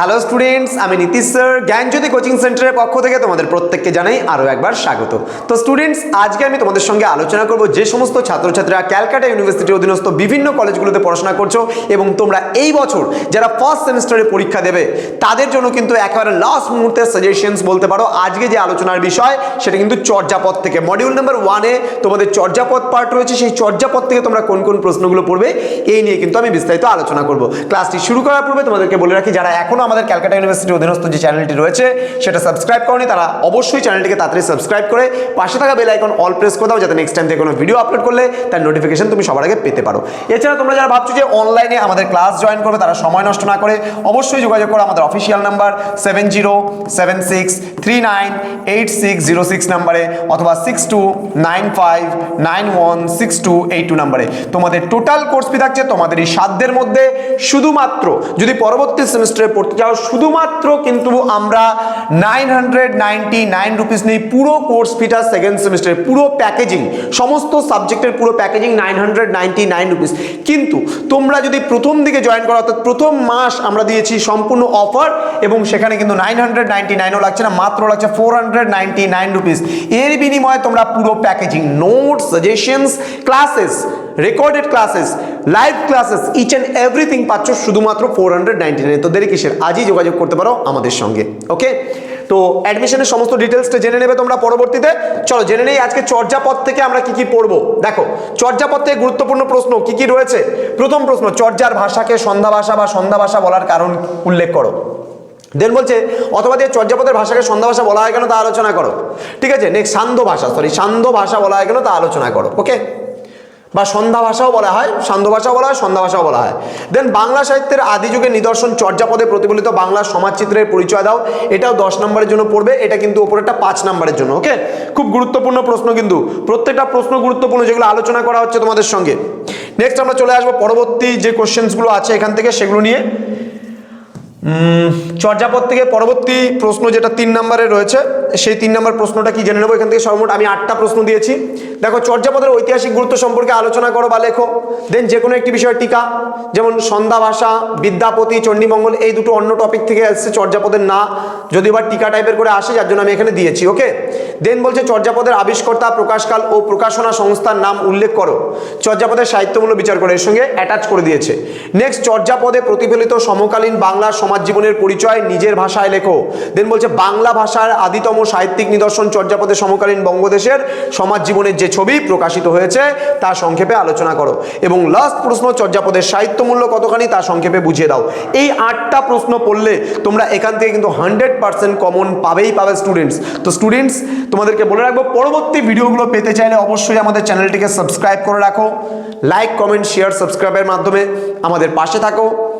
Hello students আমি Nitish sir, জ্ঞানজ্যোতি coaching সেন্টারের পক্ষ থেকে তোমাদের প্রত্যেককে জানাই আরও একবার স্বাগত। তো স্টুডেন্টস আজকে আমি তোমাদের সঙ্গে আলোচনা করব যে সমস্ত ছাত্রছাত্রীরা ক্যালকাটা ইউনিভার্সিটির অধীনস্থ বিভিন্ন কলেজগুলোতে পড়াশোনা করছ এবং তোমরা এই বছর যারা ফার্স্ট সেমিস্টারে পরীক্ষা দেবে, তাদের জন্য কিন্তু একেবারে লাস্ট মুহূর্তের সাজেশনস বলতে পারো। আজকে যে আলোচনার বিষয়, সেটা কিন্তু চর্যাপদ থেকে। মডিউল নাম্বার ওয়ানে তোমাদের চর্যাপদ পার্ট রয়েছে। সেই চর্যাপদ থেকে তোমরা কোন কোন প্রশ্নগুলো পড়বে, এই নিয়ে কিন্তু আমি বিস্তারিত আলোচনা করব। ক্লাসটি শুরু করার পূর্বে তোমাদেরকে বলে রাখি, যারা এখনও আমাদের ক্যালকাটা ইউনিভার্সিটির অধীনস্থ যে চ্যানেলটি রয়েছে, সেটা সাবস্ক্রাইব করনি, তারা অবশ্যই চ্যানেলটিকে তাড়াতাড়ি সাবস্ক্রাইব করে পাশে থাকা বেল আইকন অল প্রেস করে দাও, যাতে নেক্সট টাইম থেকে কোনো ভিডিও আপলোড করলে তার নোটিফিকেশন তুমি সবার আগে পেতে পারো। এছাড়া তোমরা যারা ভাবছ যে অনলাইনে আমাদের ক্লাস জয়েন করবে, তারা সময় নষ্ট না করে অবশ্যই যোগাযোগ করো আমাদের official number seven zero seven six three nine eight six zero six নাম্বারে অথবা six two nine five nine one six two eight two নাম্বারে। তোমাদের টোটাল কোর্স ফি থাকছে তোমাদের এই সাধ্যের মধ্যে, শুধুমাত্র যদি পরবর্তী সেমিস্টারে পড়তে চাও শুধুমাত্র কিন্তু আমরা nine hundred ninety nine rupees পুরো কোর্স ফিটা সেকেন্ড সেমিস্টারে পুরো প্যাকেজিং সমস্ত সাবজেক্টের পুরো packaging nine hundred ninety nine rupees কিন্তু তোমরা যদি প্রথম দিকে জয়েন করো, অর্থাৎ প্রথম মাস আমরা দিয়েছি সম্পূর্ণ অফার এবং সেখানে কিন্তু নাইন হান্ড্রেড নাইনটি নাইনও লাগছে না, মাত্র লাগছে four hundred ninety nine rupees এর বিনিময়ে তোমরা পুরো packaging notes suggestions classes recorded classes live classes each and everything পাচ্ছ শুধুমাত্র ফোর হান্ড্রেড নাইনটি নাইন তো দেরি কিসের? আজই যোগাযোগ করতে পারো আমাদের সঙ্গে, ওকে? তো অ্যাডমিশনের সমস্ত ডিটেলসটা জেনে নেবে তোমরা পরবর্তীতে। চলো, জেনে নেই আজকে চর্যাপদ থেকে আমরা কি কি পড়ব। দেখো, চর্যাপদ থেকে গুরুত্বপূর্ণ প্রশ্ন কি কি রয়েছে? প্রথম প্রশ্ন, চর্যার ভাষাকে সন্ধ্যা ভাষা বা সন্ধ্যা ভাষা বলার কারণ উল্লেখ করো। দেন বলছে, অথবা দিয়ে চর্যাপদের ভাষাকে সন্ধ্যা ভাষা বলা হয় কেন তা আলোচনা করো। ঠিক আছে নেক্সট সান্ধ্য ভাষা সরি সান্ধ্য ভাষা বলা হয় কেন তা আলোচনা করো, ওকে? বা সন্ধ্যা ভাষাও বলা হয়, সান্ধ্য ভাষাও বলা হয়, সন্ধ্যা ভাষাও বলা হয়। দেন বাংলা সাহিত্যের আদি যুগের নিদর্শন চর্যাপদে প্রতিফলিত বাংলা সমাজচিত্রের পরিচয় দাও। এটাও দশ নম্বরের জন্য পড়বে, এটা কিন্তু ওপরেরটা পাঁচ নম্বরের জন্য ওকে খুব গুরুত্বপূর্ণ প্রশ্ন কিন্তু। প্রত্যেকটা প্রশ্ন গুরুত্বপূর্ণ যেগুলো আলোচনা করা হচ্ছে তোমাদের সঙ্গে। নেক্সট আমরা চলে আসব, পরবর্তী যে কোশ্চেন্সগুলো আছে এখান থেকে, সেগুলো নিয়ে। চর্যাপদ থেকে পরবর্তী প্রশ্ন যেটা তিন নম্বরে রয়েছে সেই তিন নম্বর প্রশ্নটা কি জেনে নেব? এখান থেকে সর্বমোট আমি আটটা প্রশ্ন দিয়েছি। দেখো, চর্যাপদের ঐতিহাসিক গুরুত্ব সম্পর্কে আলোচনা করো বা লেখো। দেন যে কোনো একটি বিষয় টিকা, যেমন সন্ধ্যা ভাষা, বিদ্যাপতি, চণ্ডীমঙ্গল, এই দুটো অন্য টপিক থেকে এসছে চর্যাপদের না। যদি বা টিকা টাইপের করে আসে, যার জন্য আমি এখানে দিয়েছি ওকে দেন বলছে চর্যাপদের আবিষ্কর্তা, প্রকাশকাল ও প্রকাশনা সংস্থার নাম উল্লেখ করো। চর্যাপদের সাহিত্যমূল্য বিচার করে, এর সঙ্গে অ্যাটাচ করে দিয়েছে। নেক্সট চর্যাপদে প্রতিফলিত সমকালীন বাংলা সমাজ জীবনের পরিচয় নিজের ভাষায় লেখো। দেন বলছে বাংলা ভাষার আদিতম সাহিত্যিক নিদর্শন চর্যাপদে সমকালীন বঙ্গদেশের সমাজ জীবনের যে ছবি প্রকাশিত হয়েছে, তা সংক্ষেপে আলোচনা করো। এবং লাস্ট প্রশ্ন, চর্যাপদের সাহিত্য মূল্য কতখানি, তা সংক্ষেপে বুঝিয়ে দাও। এই আটটা প্রশ্ন পড়লে তোমরা এখান থেকে কিন্তু হান্ড্রেড পার্সেন্ট কমন পাবেই পাবে স্টুডেন্টস তো স্টুডেন্টস তোমাদেরকে বলে রাখব, পরবর্তী ভিডিওগুলো পেতে চাইলে অবশ্যই আমাদের চ্যানেলটিকে সাবস্ক্রাইব করে রাখো। লাইক কমেন্ট শেয়ার সাবস্ক্রাইবের মাধ্যমে আমাদের পাশে থাকো।